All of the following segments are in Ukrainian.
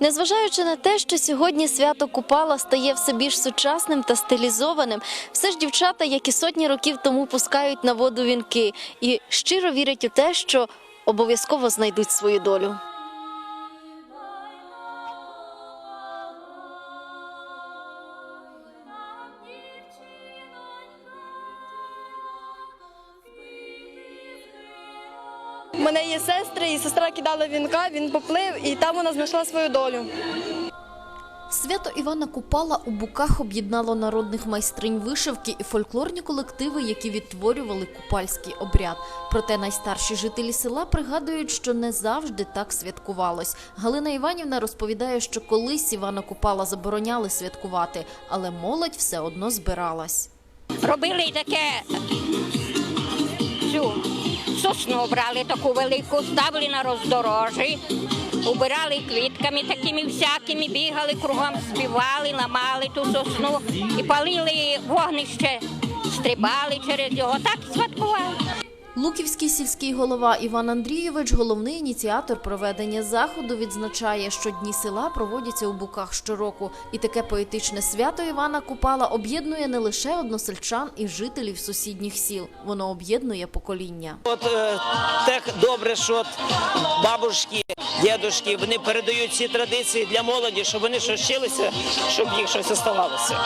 Незважаючи на те, що сьогодні свято Купала стає все більш сучасним та стилізованим, все ж дівчата, як і сотні років тому, пускають на воду вінки і щиро вірять у те, що обов'язково знайдуть свою долю. У мене є сестри, і сестра кидала вінка, він поплив, і там вона знайшла свою долю. Свято Івана Купала у Буках об'єднало народних майстринь вишивки і фольклорні колективи, які відтворювали купальський обряд. Проте найстарші жителі села пригадують, що не завжди так святкувалось. Галина Іванівна розповідає, що колись Івана Купала забороняли святкувати, але молодь все одно збиралась. Робили й таке сосну брали таку велику, ставили на роздорожі, убирали квітками такими всякими, бігали кругом, співали, ламали ту сосну і палили вогнище, стрибали через його. Так святкували. Луківський сільський голова Іван Андрійович, головний ініціатор проведення заходу, відзначає, що дні села проводяться у Буках щороку. І таке поетичне свято Івана Купала об'єднує не лише односельчан і жителів сусідніх сіл. Воно об'єднує покоління. От е, так добре, що от бабушки, дідушки, вони передають ці традиції для молоді, щоб вони щось вчилися, щоб їх щось оставалося.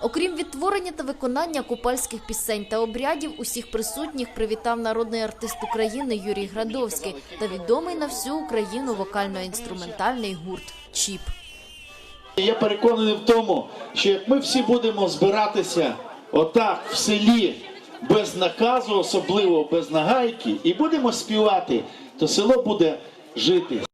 Окрім відтворення та виконання купальських пісень та обрядів, усіх присутніх привітав народний артист України Юрій Градовський та відомий на всю Україну вокально-інструментальний гурт Чіп. Я переконаний в тому, що як ми всі будемо збиратися отак в селі без наказу, особливо без нагайки, і будемо співати, то село буде жити.